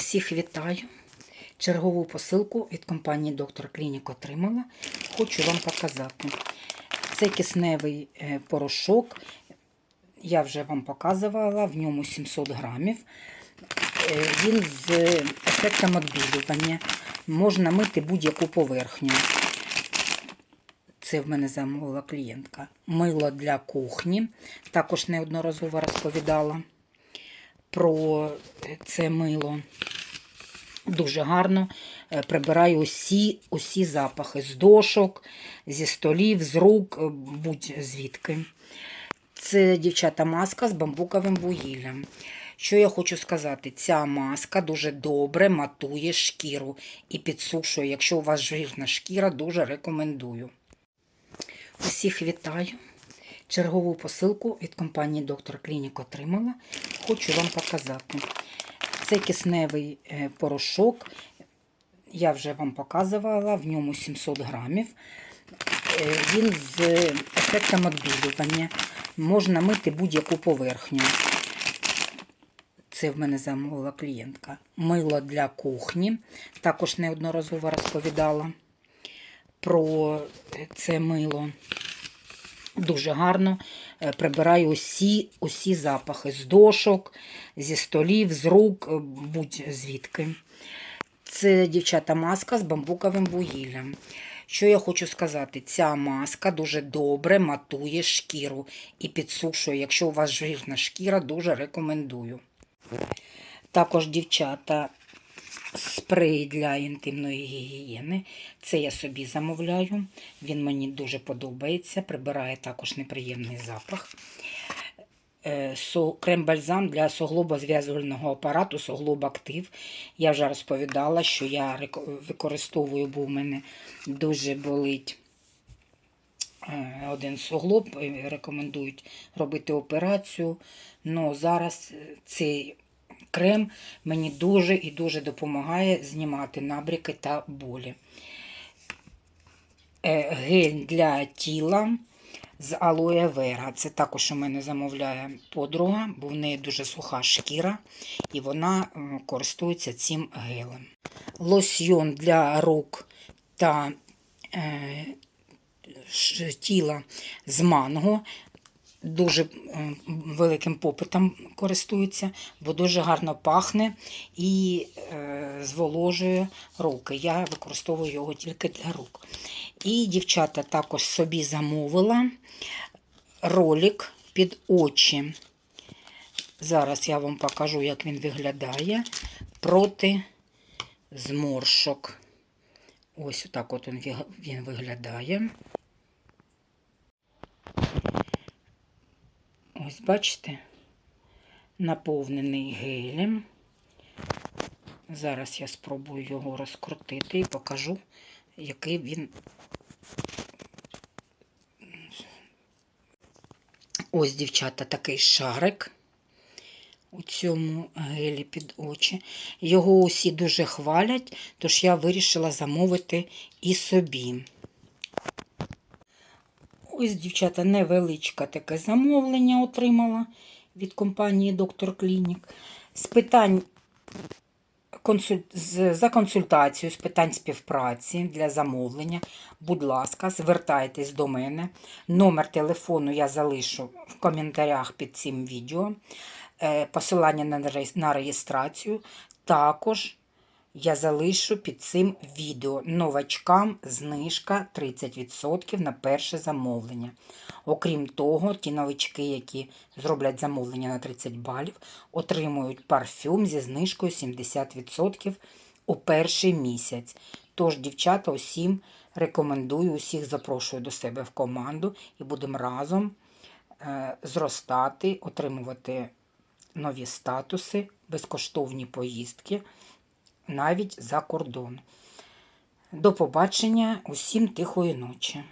Всіх вітаю. Чергову посилку від компанії Доктор Клінік отримала. Хочу вам показати. Це кисневий е, порошок. Я вже вам показувала, в ньому 700 грамів. Е, Він з ефектом відбілювання. Можна мити будь-яку поверхню. Це в мене замовила клієнтка. Мило для кухні. Також неодноразово розповідала про це мило. Дуже гарно е, прибираю усі, усі запахи з дошок, зі столів, з рук, е, будь-звідки. Це дівчата маска з бамбуковим вугіллям. Що я хочу сказати, ця маска дуже добре матує шкіру і підсушує. Якщо у вас жирна шкіра, дуже рекомендую. Усіх вітаю. Чергову посилку від компанії Доктор Клінік отримала. Хочу вам показати. Це кисневий е, порошок. Я вже вам показувала, в ньому 700 грамів. Е, Він з ефектом відбілювання. Можна мити будь-яку поверхню. Це в мене замовила клієнтка. Мило для кухні. Також неодноразово розповідала про це мило. Дуже гарно е, прибираю усі, усі запахи з дошок, зі столів, з рук, е, будь-звідки. Це дівчата маска з бамбуковим вугіллям. Що я хочу сказати, ця маска дуже добре матує шкіру і підсушує. Якщо у вас жирна шкіра, дуже рекомендую. Також дівчата спрей для інтимної гігієни. Це я собі замовляю. Він мені дуже подобається. Прибирає також неприємний запах. Е, Крем-бальзам для суглобозв'язувального апарату Суглоб Актив. Я вже розповідала, що я використовую, бо в мене дуже болить е, один суглоб. Рекомендують робити операцію. Ну, зараз цей крем мені дуже і дуже допомагає знімати набряки та болі. Е, Гель для тіла з алоє вера. Це також у мене замовляє подруга, бо в неї дуже суха шкіра, і вона користується цим гелем. Лосьйон для рук та е, тіла з манго. Дуже великим попитом користується, бо дуже гарно пахне і е, зволожує руки. Я використовую його тільки для рук. І дівчата також собі замовила ролик під очі. Зараз я вам покажу, як він виглядає проти зморшок. Ось отак от він виглядає. Ось бачите, наповнений гелем. Зараз я спробую його розкрутити і покажу, який він. Ось, дівчата, такий шарик у цьому гелі під очі. Його усі дуже хвалять, тож я вирішила замовити і собі. Ось, дівчата, невеличке таке замовлення отримала від компанії Доктор Клінік. З питань за консультацію з питань співпраці для замовлення. Будь ласка, звертайтесь до мене. Номер телефону я залишу в коментарях під цим відео. Е, Посилання на реєстрацію. Також я залишу під цим відео новачкам знижка 30% на перше замовлення. Окрім того, ті новички, які зроблять замовлення на 30 балів, отримують парфюм зі знижкою 70% у перший місяць. Тож, дівчата, усім рекомендую, усіх запрошую до себе в команду і будемо разом е, зростати, отримувати нові статуси, безкоштовні поїздки навіть за кордон. До побачення, усім тихої ночі.